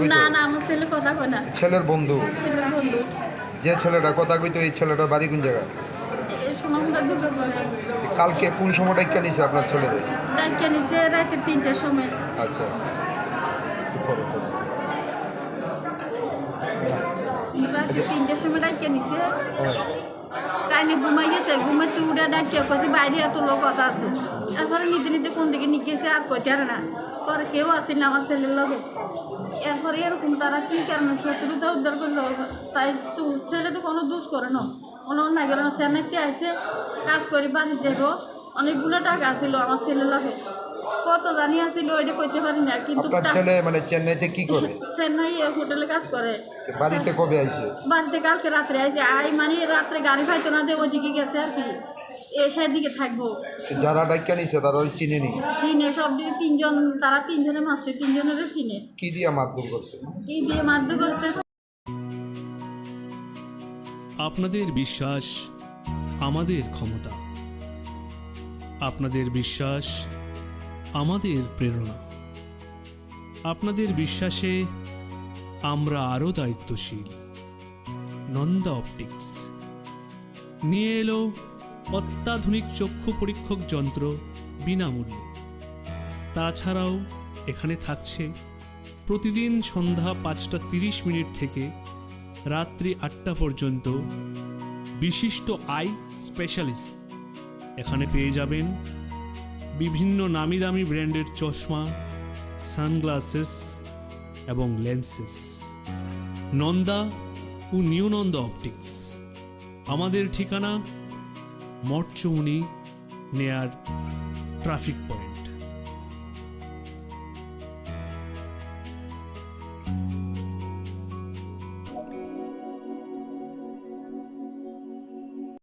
কইতো? না না আমার ছেলে কথা কয় না। ছেলের বন্ধু। ছেলের বন্ধু। যে ছেলেটা কথা কইতো এই ছেলেটার বাড়ি কোন পরে কালকে কোন সময় ডাক্কা নিছে আপনার ছেলের রাতে তিনটার সময়। আচ্ছা। রাতে তিনটার সময় ডাক্তার নিচে কাইনে ঘুমাই গেছে ঘুমাতে উঠে ডাকিয়া কইছে বাইরে এত লোক কথা আছে। এরপরে নিতে নিতে কোন দিকে নিকেছে আর কইতে আর না, পরে কেউ আসে না আমার ছেলের লোক এরপরে এরকম তারা কি কারণে শত্রুতা উদ্ধার করল? তাই তো ছেলে তো কোনো দোষ করে না। কোনো না গেল না চেন্নাইতে আসে কাজ করি, বাড়ি যাব। অনেকগুলো টাকা ছিল আমার ছেলের লগে। কত জানি আসিল ওইটা কইতে পারি না কিন্তু আপনার ছেলে মানে চেন্নাইতে কি করে? চেন্নাই হোটেলে কাজ করে। বাড়িতে কবে আইছে? বাড়িতে কালকে রাত্রে আইছে। আই মানে রাত্রে গাড়ি পাইতো না যে ওইদিকে গেছে আর কি। সেদিকে থাকব। যারা ডাক্কা নিছে তারা ওই চিনেনি চিনে সব দিকে তিনজন তারা তিনজনে মারছে তিনজনের চিনে। কি দিয়ে মারধর করছে? কি দিয়ে মারধর করছে? আপনাদের বিশ্বাস আমাদের ক্ষমতা। আপনাদের বিশ্বাস আমাদের প্রেরণা। আপনাদের বিশ্বাসে আমরা আরও দায়িত্বশীল। নন্দা অপটিক্স। নিয়ে এলো অত্যাধুনিক চক্ষু পরীক্ষক যন্ত্র বিনামূল্যে। তাছাড়াও এখানে থাকছে প্রতিদিন সন্ধ্যা পাঁচটা তিরিশ মিনিট থেকে রাত্রি আটটা পর্যন্ত বিশিষ্ট আই স্পেশালিস্ট। এখানে পেয়ে যাবেন বিভিন্ন নামি দামি ব্র্যান্ডের চশমা, সানগ্লাসেস এবং লেন্সেস। নন্দা ও নিউ নন্দা অপটিক্স। আমাদের ঠিকানা মঠচৌনি নেয়ার ট্রাফিক পয়েন্ট